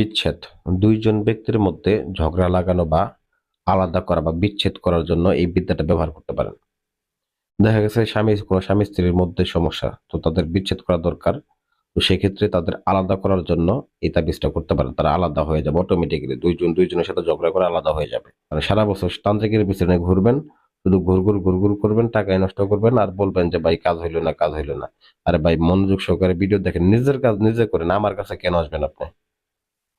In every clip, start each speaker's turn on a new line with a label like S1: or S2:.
S1: বিচ্ছেদ। দুইজন ব্যক্তির মধ্যে ঝগড়া লাগানো বা আলাদা করা বা বিচ্ছেদ করার জন্য এই বিদ্যাটা ব্যবহার করতে পারেন। দেখা গেছে স্বামী কোনো স্বামী স্ত্রীর মধ্যে সমস্যা, তো তাদের বিচ্ছেদ করা দরকার। তো সেক্ষেত্রে তাদের আলাদা করার জন্য এই তাবিজটা করতে পারেন। তারা আলাদা হয়ে যাবে অটোমেটিক্যালি দুইজন, দুইজনের সাথে ঝগড়া করে আলাদা হয়ে যাবে। মানে সারা বছর তান্ত্রিকের পিছনে ঘুরবেন, শুধু ঘুরঘুর ঘুরঘুর করবেন, টাকায় নষ্ট করবেন আর বলবেন যে, ভাই, কাজ হইল না, কাজ হইল না। আরে ভাই, মনোযোগ সহকারে ভিডিও দেখেন। নিজের কাজ নিজে করেন, আমার কাছে কেন আসবেন আপনি?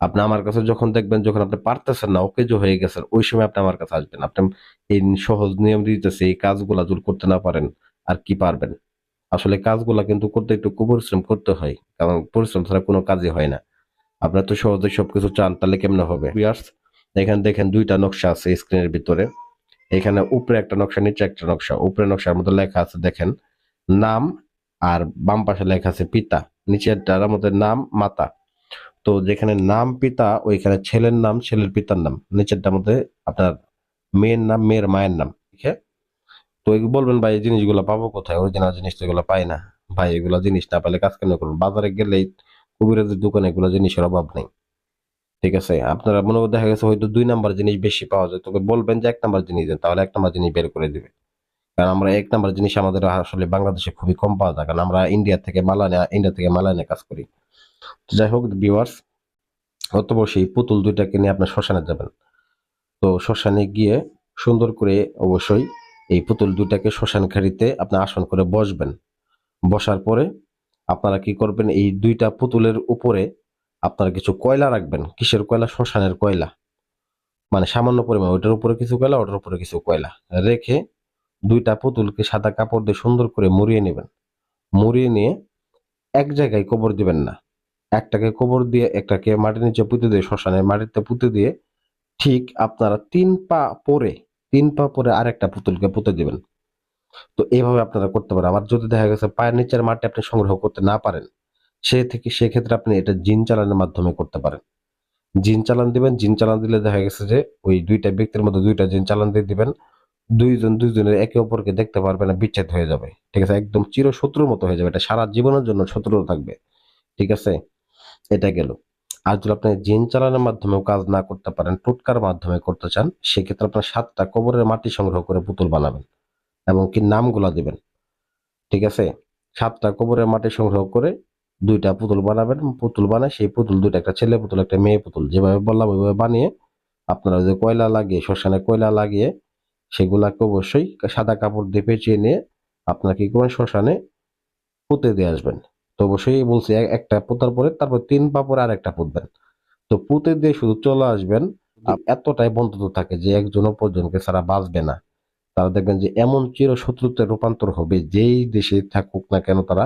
S1: আপনি আমার কাছে যখন দেখবেন যখন আপনি পারতেছেন না ওকে যে হয়ে গেছেন, ওই সময় আপনি আমার কাছে আসবেন। আপনি এই সহজ নিয়ম দিতেছে, এই কাজগুলা যদি করতে না পারেন, আর কি পারবেন? আসলে কাজগুলা কিন্তু করতে একটু পরিশ্রম করতে হয়, কারণ পরিশ্রম ছাড়া কোনো কাজই হয় না। আপনার তো সহজে সবকিছু চান, তাহলে কেমনে হবে? এখানে দেখেন দুইটা নকশা আছে স্ক্রিনের ভিতরে। এখানে উপরে একটা নকশা, নিচে একটা নকশা। উপরে নকশার মধ্যে লেখা আছে, দেখেন, নাম আর বাম পাশে লেখা আছে পিতা। নিচেরটার মধ্যে নাম, মাতা। তো যেখানে নাম পিতা, ওইখানে ছেলের নাম, ছেলের পিতার নাম। নিচেরটার মধ্যে আপনার মেয়ের নাম, মেয়ের মায়ের নাম ঠিক? তো বলবেন, ভাই, এই জিনিসগুলো পাবো কোথায়? অরিজিনাল জিনিস তো এগুলো পাই না। ভাই, এগুলো জিনিস না পেলে কাজ কেন করুন বাজারে গেলেই কবিরাজের দোকানে এগুলো জিনিসের অভাব নেই। ঠিক আছে? আপনারা মনে দেখা গেছে হয়তো দুই নাম্বার জিনিস বেশি পাওয়া যায়। তোকে বলবেন যে এক নাম্বার জিনিস দেন, তাহলে এক নাম্বার জিনিস বের করে দিবে। কারণ আমরা এক নাম্বার জিনিস আমাদের আসলে বাংলাদেশে খুবই কম পাওয়া যায়। কারণ আমরা ইন্ডিয়া থেকে মালানে, ইন্ডিয়া থেকে মালানে কাজ করি। যাই হোক ভিউয়ার্স অত সেই পুতুল দুইটাকে নিয়ে আপনার শ্মশানে যাবেন। তো শ্মশানে গিয়ে সুন্দর করে অবশ্যই এই পুতুল দুইটাকে শ্মশান খাড়িতে আপনি আসন করে বসবেন। বসার পরে আপনারা কি করবেন, এই দুইটা পুতুলের উপরে আপনারা কিছু কয়লা রাখবেন। কিসের কয়লা? শ্মশানের কয়লা। মানে সামান্য পরিমাণ, ওইটার উপরে কিছু কয়লা, ওটার উপরে কিছু কয়লা। রেখে দুইটা পুতুলকে সাদা কাপড় দিয়ে সুন্দর করে মুড়িয়ে নেবেন। মুড়িয়ে নিয়ে এক জায়গায় কবর দিবেন না। একটাকে কোবর দিয়ে, একটাকে মাটির নিচে পুঁতে দিয়ে, শ্মশানে মাটিতে পুঁতে দিয়ে ঠিক আপনারা তিন পা পরে, তিন পা পরে আরেকটা পুতুলকে পুঁতে দিবেন। তো এইভাবে আপনারা করতে পারেন। আবার যদি দেখা গেছে পায়ের নিচের মাটি আপনি সংগ্রহ করতে না পারেন, সে থেকে সেক্ষেত্রে আপনি এটা জিন চালানের মাধ্যমে করতে পারেন। জিন চালান দিবেন। জিন চালান দিলে দেখা গেছে যে ওই দুইটা ব্যক্তির মধ্যে দুইটা জিন চালান দিয়ে দিবেন। দুইজন, দুইজনের একে অপরকে দেখতে পারবে না, বিচ্ছেদ হয়ে যাবে। ঠিক আছে? একদম চির শত্রুর মতো হয়ে যাবে। এটা সারা জীবনের জন্য শত্রু থাকবে। ঠিক আছে? এটা গেল। আর যদি আপনি জিন চালানোর মাধ্যমেও কাজ না করতে পারেন, টোটকার মাধ্যমে করতে চান, সেক্ষেত্রে আপনার সাতটা কবরের মাটি সংগ্রহ করে পুতুল বানাবেন এবং কি নামগুলা দিবেন। ঠিক আছে? সাতটা কবরের মাটি সংগ্রহ করে দুইটা পুতুল বানাবেন। পুতুল বানায় সেই পুতুল দুইটা, একটা ছেলে পুতুল, একটা মেয়ে পুতুল। যেভাবে বললাম, ওইভাবে বানিয়ে আপনারা যে কয়লা লাগিয়ে, শ্মশানে কয়লা লাগিয়ে, সেগুলাকে অবশ্যই সাদা কাপড় দিয়ে পেঁচিয়ে নিয়ে আপনার কি করবেন? শ্মশানে পুঁতে দিয়ে আসবেন। তো অবশ্যই বলছি একটা পোতার পরে তারপর তিন পা পরে আর একটা পুতবেন তো পুঁতে দিয়ে শুধু চলে আসবেন এতটাই বন্ধুত্ব থাকে যে একজন অপরজনকে ছাড়া বাঁচবে না। তারা দেখবেন যে এমন চির শত্রুতে রূপান্তর হবে যেই দেশে থাকুক না কেন তারা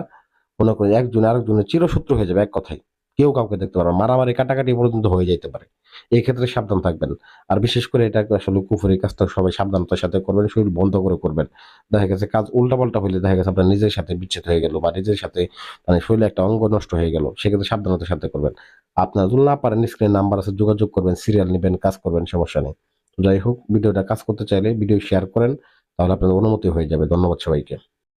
S1: মনে করেন একজন আরেকজনের চিরশত্রু হয়ে যাবে এক কথায়। কেউ কাউকে দেখতে পারবে মারামারি, কাটাকাটি পর্যন্ত হয়ে যেতে পারে। এই ক্ষেত্রে সাবধান থাকবেন। আর বিশেষ করে এটা আসলে কুফুরি কাজটা সবাই সাবধানতার সাথে করবেন, শরীর বন্ধ করে করবেন। দেখা গেছে কাজ উল্টাপাল্টা হলে দেখা গেছে আপনার নিজের সাথে বিচ্ছেদ হয়ে গেল বা নিজের সাথে মানে শরীরে একটা অঙ্গ নষ্ট হয়ে গেল, সেক্ষেত্রে সাবধানতার সাথে করবেন। আপনার যদি না পারেন স্ক্রিনে নাম্বার আছে, যোগাযোগ করবেন সিরিয়াল নেবেন, কাজ করবেন, সমস্যা নেই। যাই হোক, ভিডিওটা কাজ করতে চাইলে ভিডিও শেয়ার করেন, তাহলে আপনার অনুমতি হয়ে যাবে। ধন্যবাদ সবাইকে।